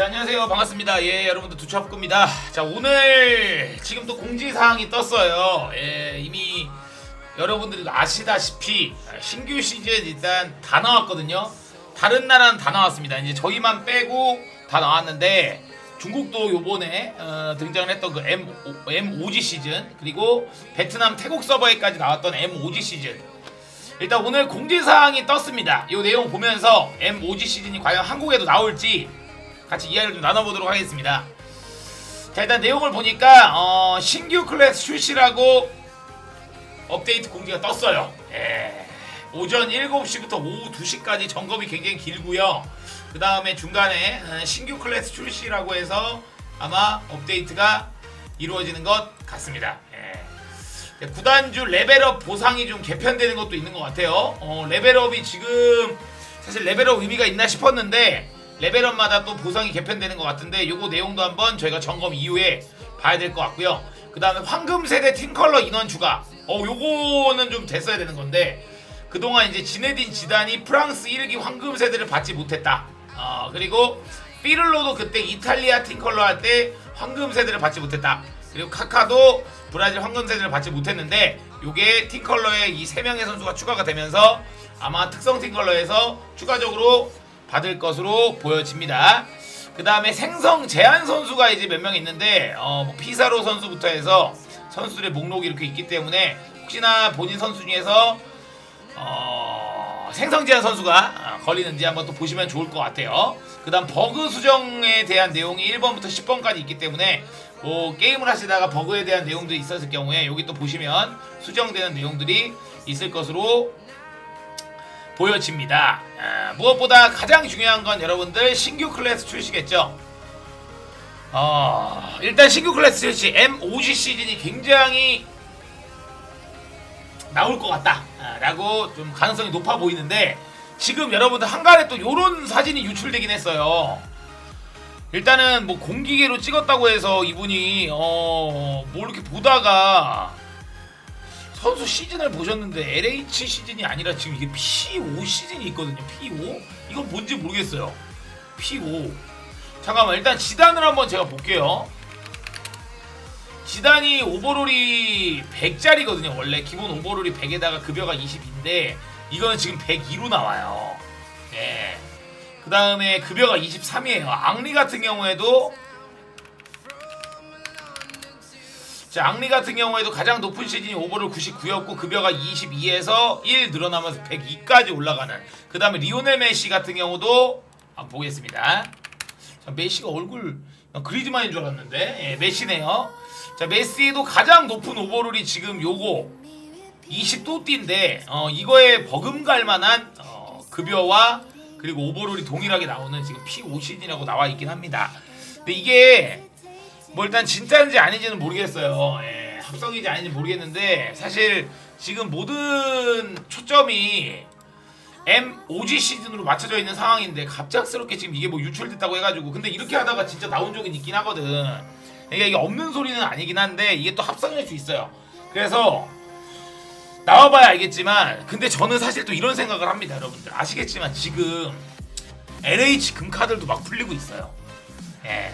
자 안녕하세요. 반갑습니다. 예 여러분들 두첩구입니다. 자 오늘 지금 또 공지사항이 떴어요. 예 이미 여러분들이 아시다시피 신규 시즌 일단 다 나왔거든요. 다른 나라는 다 나왔습니다. 이제 저희만 빼고 다 나왔는데 중국도 요번에 어, 등장을 했던 그 M, M5G 시즌 그리고 베트남 태국 서버에까지 나왔던 M5G 시즌. 일단 오늘 공지사항이 떴습니다. 이 내용 보면서 M5G 시즌이 과연 한국에도 나올지 같이 이야기를 좀 나눠보도록 하겠습니다. 자 일단 내용을 보니까 어, 신규 클래스 출시라고 업데이트 공지가 떴어요. 예. 오전 7시부터 오후 2시까지 점검이 굉장히 길고요. 그 다음에 중간에 어, 신규 클래스 출시라고 해서 아마 업데이트가 이루어지는 것 같습니다. 예. 구단주 레벨업 보상이 좀 개편되는 것도 있는 것 같아요. 어, 레벨업이 지금 사실 레벨업 의미가 있나 싶었는데 레벨업마다 또 보상이 개편되는 것 같은데 요거 내용도 한번 저희가 점검 이후에 봐야 될 것 같고요. 그 다음에 황금 세대 팀컬러 인원 추가. 어 요거는 좀 됐어야 되는 건데 그동안 이제 지네딘 지단이 프랑스 1기 황금 세대를 받지 못했다. 어 그리고 피를로도 그때 이탈리아 팀컬러 할 때 황금 세대를 받지 못했다. 그리고 카카도 브라질 황금 세대를 받지 못했는데 요게 팀컬러에 이세 명의 선수가 추가가 되면서 아마 특성 팀컬러에서 추가적으로 받을 것으로 보여집니다. 그 다음에 생성 제한 선수가 이제 몇 명 있는데 어, 뭐 피사로 선수부터 해서 선수들의 목록이 이렇게 있기 때문에 혹시나 본인 선수 중에서 어, 생성 제한 선수가 어, 걸리는지 한번 또 보시면 좋을 것 같아요. 그 다음 버그 수정에 대한 내용이 1번부터 10번까지 있기 때문에 뭐 게임을 하시다가 버그에 대한 내용들이 있었을 경우에 여기 또 보시면 수정되는 내용들이 있을 것으로 보여집니다. 아, 무엇보다 가장 중요한 건 여러분들 신규 클래스 출시겠죠. 어, 일단 신규 클래스 출시 M5G 시즌이 굉장히 나올 것 같다라고 좀 가능성이 높아 보이는데 지금 여러분들 한간에 또 요런 사진이 유출되긴 했어요. 일단은 뭐 공기계로 찍었다고 해서 이분이 어뭐 이렇게 보다가 선수 시즌을 보셨는데 LH 시즌이 아니라 지금 이게 P5 시즌이 있거든요. P5? 이건 뭔지 모르겠어요. P5. 잠깐만 일단 지단을 한번 제가 볼게요. 지단이 오버롤이 100짜리거든요. 원래 기본 오버롤이 100에다가 급여가 20인데 이거는 지금 102로 나와요. 네. 그 다음에 급여가 23이에요. 앙리 같은 경우에도 자, 앙리 같은 경우에도 가장 높은 시즌이 오버롤 99였고 급여가 22에서 1 늘어나면서 102까지 올라가는. 그 다음에 리오넬 메시 같은 경우도 한번 보겠습니다. 자, 메시가 얼굴 그리즈만인 줄 알았는데 예, 메시네요. 자, 메시도 가장 높은 오버롤이 지금 요거 20또띠인데 어, 이거에 버금갈 만한 어, 급여와 그리고 오버롤이 동일하게 나오는 지금 P5 시즌이라고 나와 있긴 합니다. 근데 이게 뭐 일단 진짜인지 아닌지는 모르겠어요. 예, 합성인지 아닌지 모르겠는데 사실 지금 모든 초점이 M5G 시즌으로 맞춰져 있는 상황인데 갑작스럽게 지금 이게 뭐 유출됐다고 해가지고 근데 이렇게 하다가 진짜 나온 적이 있긴 하거든. 그러니까 이게 없는 소리는 아니긴 한데 이게 또 합성일 수 있어요. 그래서 나와봐야 알겠지만 근데 저는 사실 또 이런 생각을 합니다 여러분들 아시겠지만 지금 LH 금카들도 막 풀리고 있어요. 예.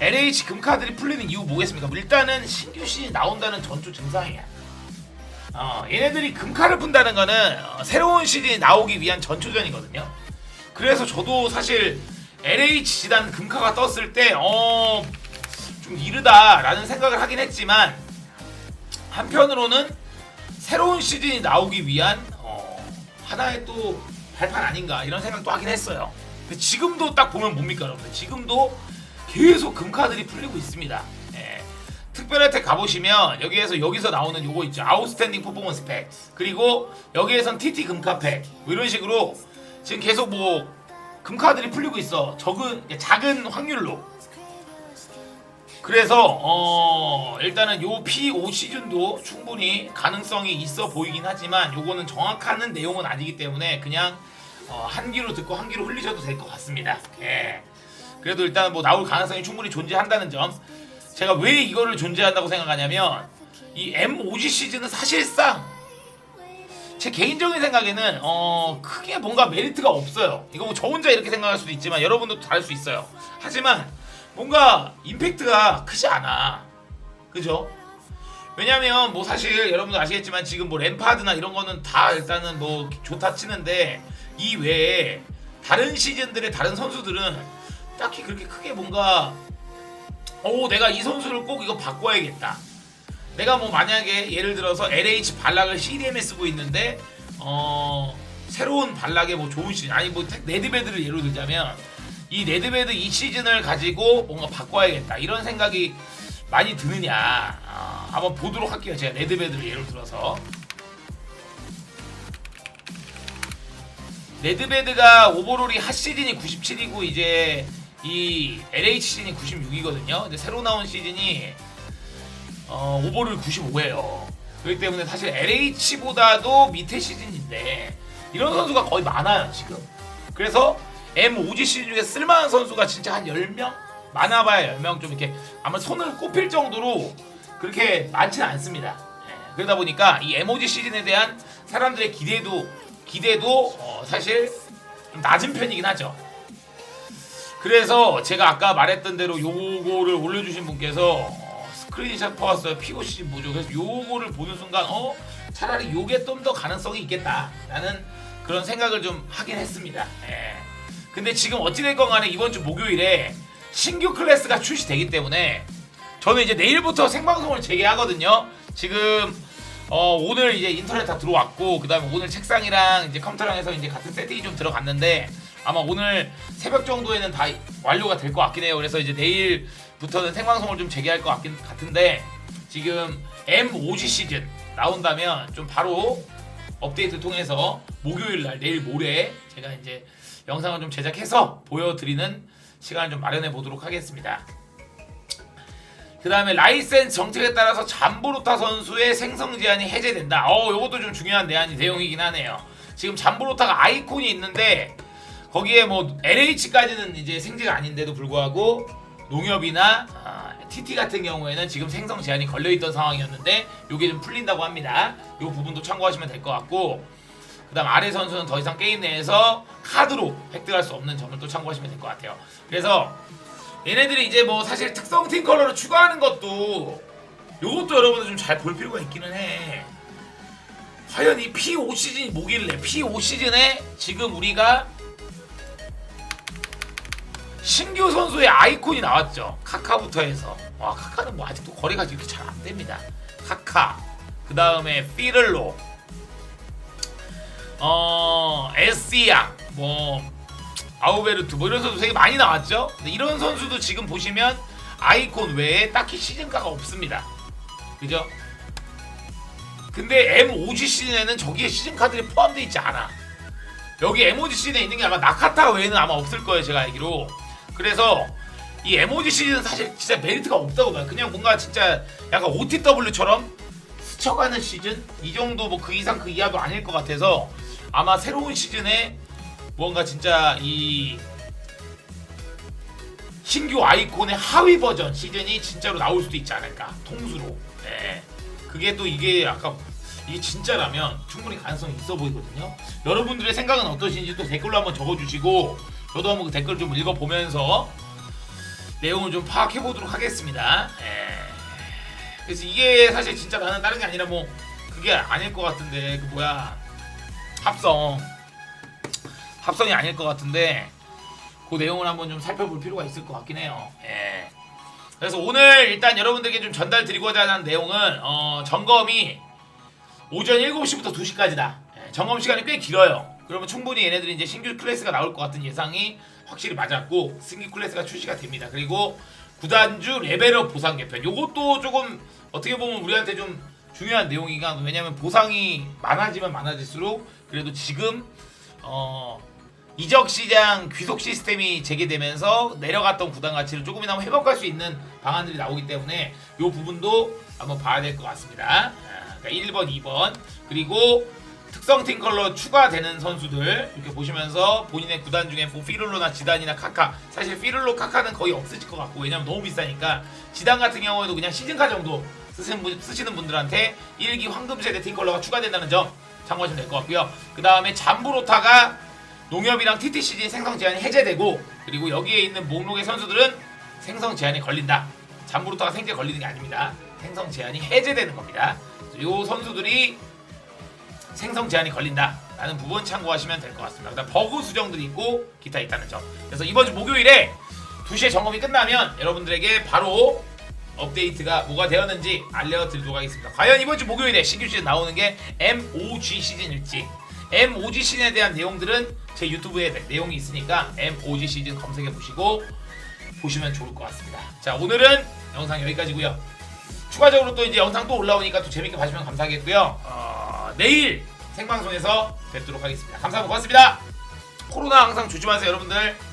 LH 금카들이 풀리는 이유 뭐겠습니까? 뭐 일단은 신규 시즌 나온다는 전초 증상이야. 어, 얘네들이 금카를 푼다는 거는 어, 새로운 시즌이 나오기 위한 전초전이거든요. 그래서 저도 사실 LH 지단 금카가 떴을 때, 어, 좀 이르다라는 생각을 하긴 했지만, 한편으로는 새로운 시즌이 나오기 위한, 어, 하나의 또 발판 아닌가, 이런 생각도 하긴 했어요. 근데 지금도 딱 보면 뭡니까, 여러분들? 지금도 계속 금카들이 풀리고 있습니다. 예. 특별 혜택 가보시면 여기에서 여기서 나오는 요거 있죠 아웃스탠딩 퍼포먼스 팩 그리고 여기에선 TT 금카 팩 뭐 이런 식으로 지금 계속 뭐 금카들이 풀리고 있어 적은 작은 확률로 그래서 어 일단은 요 P5 시즌도 충분히 가능성이 있어 보이긴 하지만 요거는 정확한 내용은 아니기 때문에 그냥 어, 한 귀로 듣고 한 귀로 흘리셔도 될 것 같습니다. 예. 그래도 일단 뭐 나올 가능성이 충분히 존재한다는 점. 제가 왜 이거를 존재한다고 생각하냐면 이 M5G 시즌은 사실상 제 개인적인 생각에는 어 크게 뭔가 메리트가 없어요. 이거 뭐 저 혼자 이렇게 생각할 수도 있지만 여러분도 다를 수 있어요. 하지만 뭔가 임팩트가 크지 않아. 그죠? 왜냐면 뭐 사실 여러분도 아시겠지만 지금 뭐 램파드나 이런 거는 다 일단은 뭐 좋다 치는데 이 외에 다른 시즌들의 다른 선수들은 딱히 그렇게 크게 뭔가 오 내가 이 선수를 꼭 이거 바꿔야겠다. 내가 뭐 만약에 예를 들어서 LH 발락을 CDM에 쓰고 있는데 어 새로운 발락의 뭐 좋은 시즌 아니 뭐 레드베드를 예로 들자면 이 레드베드 이 시즌을 가지고 뭔가 바꿔야겠다. 이런 생각이 많이 드느냐. 어, 한번 보도록 할게요. 제가 레드베드를 예로 들어서. 레드베드가 오버롤이 핫 시즌이 97이고 이제 이 LH 시즌이 96이거든요. 근데 새로 나온 시즌이 어, 오버롤 95예요. 그렇기 때문에 사실 LH보다도 밑에 시즌인데 이런 선수가 거의 많아요 지금. 그래서 M5G 시즌 중에 쓸만한 선수가 진짜 한 10명? 많아봐야 10명 좀 이렇게 아마 손을 꼽힐 정도로 그렇게 많지는 않습니다. 예, 그러다 보니까 이 M5G 시즌에 대한 사람들의 기대도 기대도 어, 사실 좀 낮은 편이긴 하죠 그래서 제가 아까 말했던 대로 요거를 올려주신 분께서 어, 스크린샷 퍼왔어요. POC 뭐죠. 그래서 요거를 보는 순간 어 차라리 요게 좀 더 가능성이 있겠다라는 그런 생각을 좀 하긴 했습니다. 예. 근데 지금 어찌됐건 간에 이번 주 목요일에 신규 클래스가 출시되기 때문에 저는 이제 내일부터 생방송을 재개하거든요. 지금 어, 오늘 이제 인터넷 다 들어왔고 그다음에 오늘 책상이랑 이제 컴퓨터랑 해서 이제 같은 세팅이 좀 들어갔는데 아마 오늘 새벽 정도에는 다 완료가 될 것 같긴 해요. 그래서 이제 내일부터는 생방송을 좀 재개할 것 같긴 같은데 지금 M5G 시즌 나온다면 좀 바로 업데이트 통해서 목요일 날 내일 모레 제가 이제 영상을 좀 제작해서 보여드리는 시간을 좀 마련해 보도록 하겠습니다. 그 다음에 라이센스 정책에 따라서 잠보로타 선수의 생성 제한이 해제된다. 어, 이것도 좀 중요한 내용이, 내용이긴 하네요. 지금 잠보로타가 아이콘이 있는데 거기에 뭐 LH까지는 이제 생제가 아닌데도 불구하고 농협이나 아, TT 같은 경우에는 지금 생성 제한이 걸려 있던 상황이었는데 이게 좀 풀린다고 합니다. 이 부분도 참고하시면 될 것 같고 그다음 아래 선수는 더 이상 게임 내에서 카드로 획득할 수 없는 점을 또 참고하시면 될 것 같아요. 그래서 얘네들이 이제 뭐 사실 특성 팀 컬러를 추가하는 것도 요것도 여러분들 좀 잘 볼 필요가 있기는 해. 과연 이 P5 시즌이 뭐길래 P5 시즌에 지금 우리가 신규 선수의 아이콘이 나왔죠. 카카부터 해서 와 카카는 뭐 아직도 거래가 이렇게 잘 안 됩니다. 카카 그 다음에 피를로 어 에스양 뭐 아우베르트 뭐 이런 선수 되게 많이 나왔죠. 근데 이런 선수도 지금 보시면 아이콘 외에 딱히 시즌가가 없습니다. 그죠? 근데 M5G 시즌에는 저기에 시즌 카드들이 포함되어 있지 않아. 여기 M5G 시즌에 있는 게 아마 나카타 외에는 아마 없을 거예요, 제가 알기로. 그래서 이 M5G 시즌은 사실 진짜 메리트가 없다고 봐요. 그냥 뭔가 진짜 약간 OTW처럼 스쳐가는 시즌? 이 정도 뭐 그 이상 그 이하도 아닐 것 같아서 아마 새로운 시즌에 뭔가 진짜 이 신규 아이콘의 하위 버전 시즌이 진짜로 나올 수도 있지 않을까 통수로 네. 그게 또 이게 아까 이게 진짜라면 충분히 가능성이 있어 보이거든요 여러분들의 생각은 어떠신지 또 댓글로 한번 적어주시고 저도 한번 그 댓글 좀 읽어보면서 내용을 좀 파악해 보도록 하겠습니다 네. 그래서 이게 사실 진짜 나는 다른 게 아니라 뭐 그게 아닐 것 같은데 그 뭐야 합성 합성이 아닐 것 같은데 그 내용을 한번 좀 살펴볼 필요가 있을 것 같긴 해요. 예. 그래서 오늘 일단 여러분들께 좀 전달 드리고자 하는 내용은 어, 점검이 오전 7시부터 2시까지다. 예, 점검 시간이 꽤 길어요. 그러면 충분히 얘네들이 이제 신규 클래스가 나올 것 같은 예상이 확실히 맞았고 신규 클래스가 출시가 됩니다. 그리고 구단주 레벨업 보상 개편. 요것도 조금 어떻게 보면 우리한테 좀 중요한 내용이가 왜냐면 보상이 많아지면 많아질수록 그래도 지금 어 이적 시장 귀속 시스템이 재개되면서 내려갔던 구단 가치를 조금이나마 회복할 수 있는 방안들이 나오기 때문에 이 부분도 한번 봐야 될 것 같습니다. 아, 그러니까 1번, 2번 그리고 특성 팀 컬러 추가되는 선수들 이렇게 보시면서 본인의 구단 중에 뭐 피를로나 지단이나 카카 사실 피를로 카카는 거의 없으실 것 같고 왜냐면 너무 비싸니까 지단 같은 경우에도 그냥 시즌카 정도 쓰시는, 분들한테 1기 황금 세대 팀 컬러가 추가된다는 점 참고하시면 될 것 같고요. 그 다음에 잠부로타가 농협이랑 TT 시즌 생성 제한이 해제되고 그리고 여기에 있는 목록의 선수들은 생성 제한이 걸린다. 잠부로타가 생제 걸리는 게 아닙니다. 생성 제한이 해제되는 겁니다. 이 선수들이 생성 제한이 걸린다라는 부분 참고하시면 될 것 같습니다. 그다음 버그 수정들이 있고 기타 있다는 점. 그래서 이번 주 목요일에 2시에 점검이 끝나면 여러분들에게 바로 업데이트가 뭐가 되었는지 알려드리도록 하겠습니다. 과연 이번 주 목요일에 신규 시즌 나오는 게 MOG 시즌일지 MOG 시즌에 대한 내용들은 제 유튜브에 내- 내용이 있으니까 MOG 시즌 검색해 보시고 보시면 좋을 것 같습니다. 자 오늘은 영상 여기까지고요. 추가적으로 또 이제 영상 또 올라오니까 또 재밌게 봐주시면 감사하겠고요. 어, 내일 생방송에서 뵙도록 하겠습니다. 감사합니다. 고맙습니다. 코로나 항상 조심하세요, 여러분들.